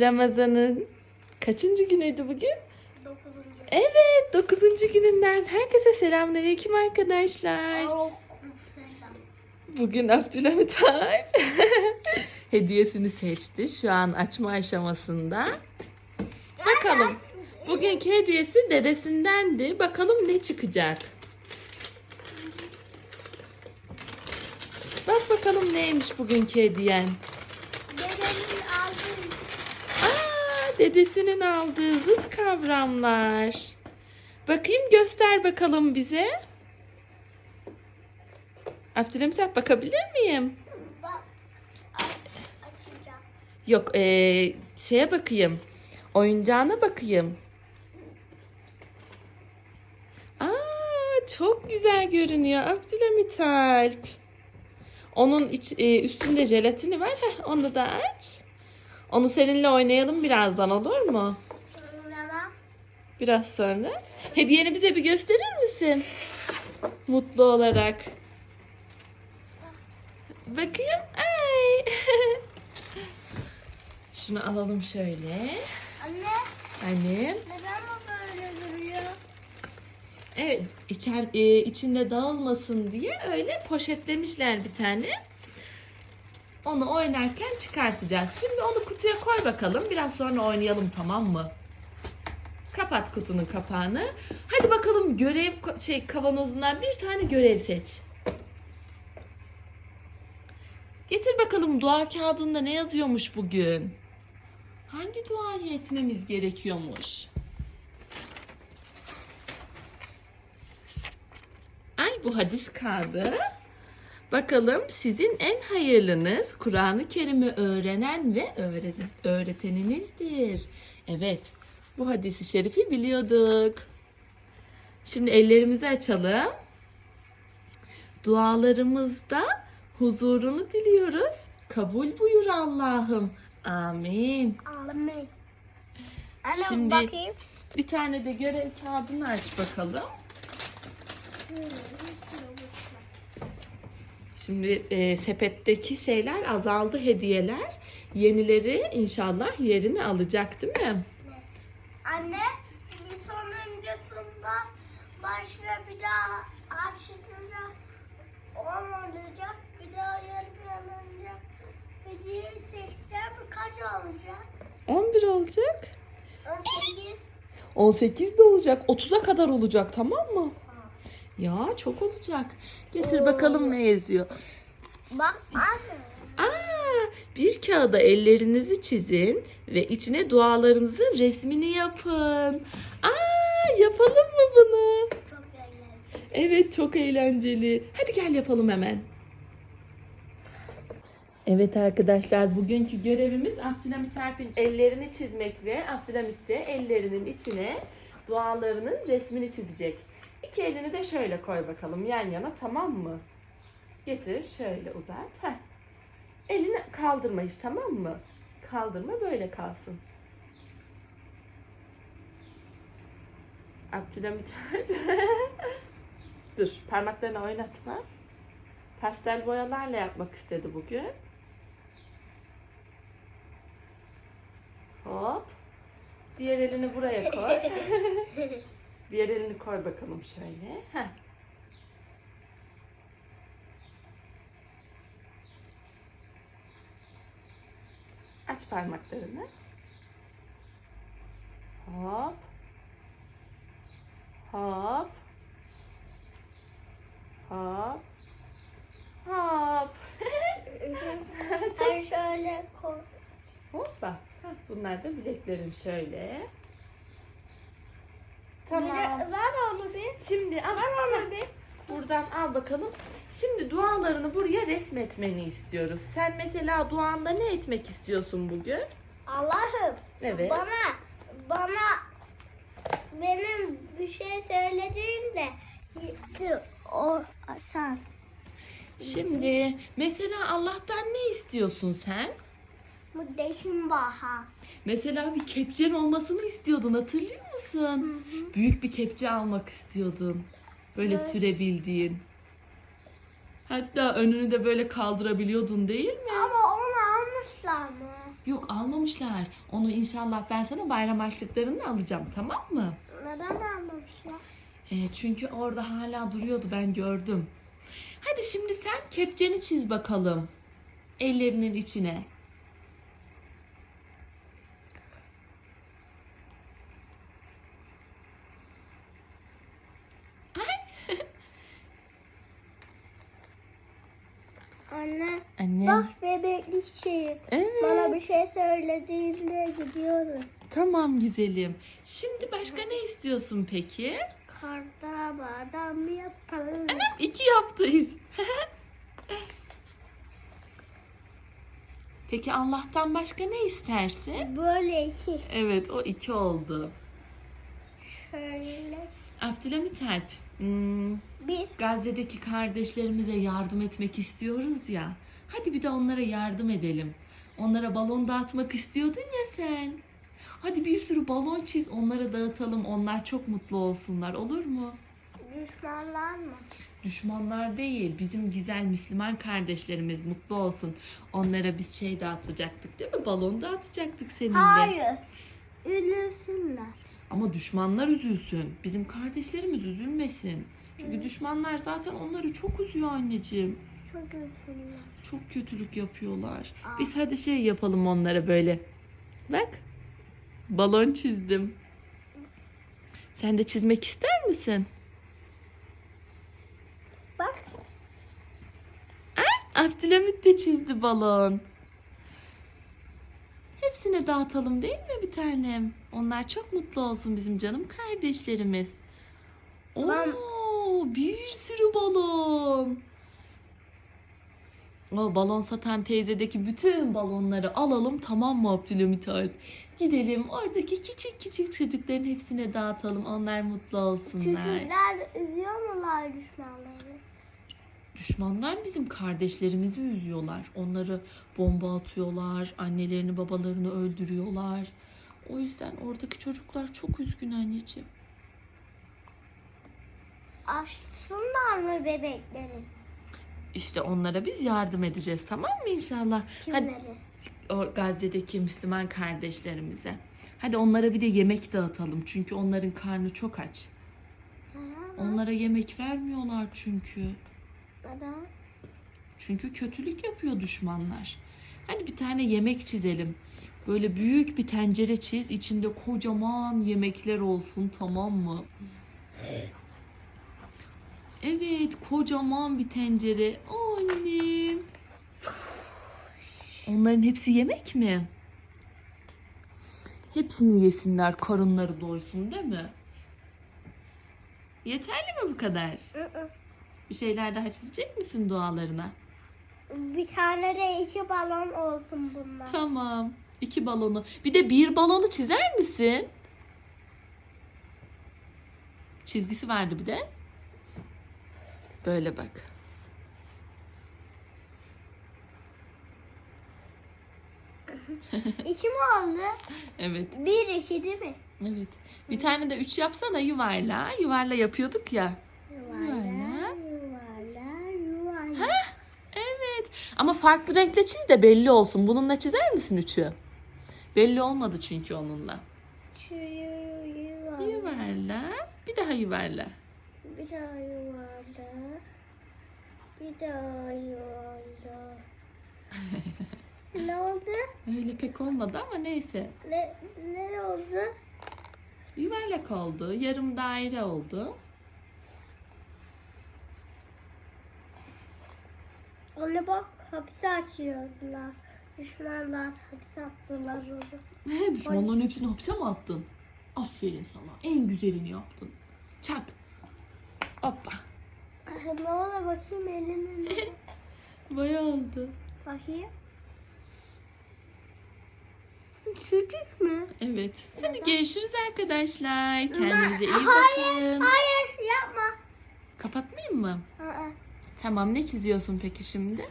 Ramazan'ın kaçıncı günüydü bugün? Dokuzuncu. Evet, dokuzuncu gününden herkese selamünaleyküm arkadaşlar. Bugün Abdülhamit Alp hediyesini seçti. Şu an açma aşamasında. Bakalım. Bugünkü hediyesi dedesindendi. Bakalım ne çıkacak. Bak bakalım neymiş bugünkü hediyen. Dedemin aldığı Aa, dedesinin aldığı zıt kavramlar. Bakayım göster bakalım bize. Abdülhamit bakabilir miyim? Yok eee, şeye bakayım. Oyuncağına bakayım. Aa, çok güzel görünüyor Abdülhamit Alp. Onun iç, e, üstünde jelatini var. Heh, onu da aç. Onu seninle oynayalım birazdan olur mu? Biraz sonra. Hediyeni bize bir gösterir misin? Mutlu olarak. Bakayım. Ay. Şunu alalım şöyle. anne Annem. neden bu böyle duruyor? Evet, içer, e, içinde dağılmasın diye öyle poşetlemişler bir tane. Onu oynarken çıkartacağız. Şimdi onu kutuya koy bakalım. Biraz sonra oynayalım tamam mı? Kapat kutunun kapağını. Hadi bakalım görev şey kavanozundan bir tane görev seç. Getir bakalım dua kağıdında ne yazıyormuş bugün? Hangi duayı etmemiz gerekiyormuş? Ay bu hadis kağıdı. Bakalım sizin en hayırlınız Kur'an-ı Kerim'i öğrenen ve öğret- öğreteninizdir. Evet, bu hadisi şerifi biliyorduk. Şimdi ellerimizi açalım. Dualarımızda huzurunu diliyoruz. Kabul buyur Allah'ım. Amin. Amin. Şimdi- bakayım. Bir tane de görev kağıdını aç bakalım. Şimdi e, sepetteki şeyler azaldı hediyeler. Yenileri inşallah yerini alacak değil mi? Anne bir sonuncusunda başka bir daha açtığında on olacak. Bir daha yarı bir an önce hediye seçsem kaç olacak? 11 olacak. 18. 18 de olacak. 30'a kadar olacak tamam mı? Ya çok olacak. Getir Oo. bakalım ne yazıyor. Bak anne. Aa, bir kağıda ellerinizi çizin ve içine dualarınızın resmini yapın. Aa, yapalım mı bunu? Çok eğlenceli. Evet çok eğlenceli. Hadi gel yapalım hemen. Evet arkadaşlar bugünkü görevimiz Abdülhamit Erpin ellerini çizmek ve Abdülhamit de ellerinin içine dualarının resmini çizecek. İki elini de şöyle koy bakalım yan yana tamam mı? Getir şöyle uzat. Heh. Elini kaldırma hiç tamam mı? Kaldırma böyle kalsın. Abdülhamit. Dur parmaklarını oynatma. Pastel boyalarla yapmak istedi bugün. Hop. Diğer elini buraya koy. Diğer elini koy bakalım şöyle. Heh. Aç parmaklarını. Hop. Hop. Hop. Hop. Sen şöyle koy. Hoppa. Bunlar da bileklerin şöyle. Tamam. de- ver onu bir. Şimdi al. Ver onu bir. Buradan al bakalım. Şimdi dualarını buraya resmetmeni istiyoruz. Sen mesela duanda ne etmek istiyorsun bugün? Allah'ım Evet. bana bana benim bir şey söylediğinde o sen Şimdi mesela Allah'tan ne istiyorsun sen? Muhteşem baha. Mesela bir kepçen olmasını istiyordun hatırlıyor musun? Büyük bir kepçe almak istiyordun. Böyle Evet. sürebildiğin. Hatta önünü de böyle kaldırabiliyordun değil mi? Ama onu almışlar mı? Yok almamışlar. Onu inşallah ben sana bayram harçlıklarını alacağım tamam mı? Neden almamışlar? E, çünkü orada hala duruyordu ben gördüm. Hadi şimdi sen kepçeni çiz bakalım. Ellerinin içine. Anne Anne. Bebeklik şeyi. Evet. Bana bir şey söylediğinde gidiyorum. Tamam güzelim. Şimdi başka ne istiyorsun peki? Karda badem yapalım. Annem iki yaptıyız. peki Allah'tan başka ne istersin? Böyle iki. Evet o iki oldu. Şöyle Abdülhamit Alp. hmm, bir. Gazze'deki kardeşlerimize yardım etmek istiyoruz ya. Hadi bir de onlara yardım edelim. Onlara balon dağıtmak istiyordun ya sen. Hadi bir sürü balon çiz onlara dağıtalım. Onlar çok mutlu olsunlar olur mu? Düşmanlar mı? Düşmanlar değil, bizim güzel Müslüman kardeşlerimiz mutlu olsun. Onlara biz şey dağıtacaktık değil mi? Balon dağıtacaktık seninle. Hayır. Üzülsünler. Ama düşmanlar üzülsün. Bizim kardeşlerimiz üzülmesin. Çünkü düşmanlar zaten onları çok üzüyor anneciğim. Çok üzülsünler. Çok kötülük yapıyorlar. Aa. Biz hadi şey yapalım onlara böyle. Bak. Balon çizdim. Sen de çizmek ister misin? Bak Abdülhamit de çizdi balon. Hepsine dağıtalım değil mi bir tanem? Onlar çok mutlu olsun bizim canım kardeşlerimiz. Oo, Ben- bir sürü balon. O balon satan teyzedeki bütün balonları alalım tamam mı Abdülhamit Alp? Gidelim oradaki küçük küçük çocukların hepsine dağıtalım. Onlar mutlu olsunlar. çocuklar üzüyor mular düşmanları? Düşmanlar bizim kardeşlerimizi üzüyorlar. Onları bomba atıyorlar, annelerini babalarını öldürüyorlar. O yüzden oradaki çocuklar çok üzgün anneciğim. Açsınlar mı bebekleri? İşte onlara biz yardım edeceğiz tamam mı inşallah? Hadi Kimleri? o Gazze'deki Müslüman kardeşlerimize. Hadi onlara bir de yemek dağıtalım çünkü onların karnı çok aç. Onlara yemek vermiyorlar çünkü. Neden? Çünkü kötülük yapıyor düşmanlar. Hadi bir tane yemek çizelim. Böyle büyük bir tencere çiz. içinde kocaman yemekler olsun tamam mı? Evet kocaman bir tencere. Annem. Onların hepsi yemek mi? Hepsini yesinler karınları doysun değil mi? Yeterli mi bu kadar? Bir şeyler daha çizecek misin dualarına? Bir tane de iki balon olsun bunlar. Tamam. İki balonu. Bir de bir balonu çizer misin? Çizgisi vardı bir de. Böyle bak. İki mi oldu? Evet. Bir iki değil mi? Evet. Bir tane de üç yapsana yuvarla. Yuvarla yapıyorduk ya. Yuvarlak, yuvarlak, yuvarlak. Evet. Ama farklı renkle çiz de belli olsun. Bununla çizer misin üçü? Belli olmadı çünkü onunla. Şu yuvarlak. Yuvarla. Bir daha yuvarla. Bir daha yuvarlak. Bir daha yuvarlak. ne oldu? Öyle pek olmadı ama neyse. Ne, ne oldu? Yuvarlak oldu. Yarım daire oldu. Ona bak hapse açıyorlar. Düşmanlar hapse attılar onu. Düşmanların hepsini hapse mi attın? Aferin sana. En güzelini yaptın. Çak. Hoppa. ne oldu bakayım elinin. Bayağı oldu. bakayım. Çocuk mu? Evet. Hadi görüşürüz arkadaşlar. Kendinize iyi Hayır, bakın. hayır yapma. Kapatmayayım mı? Aa, Tamam ne çiziyorsun peki şimdi?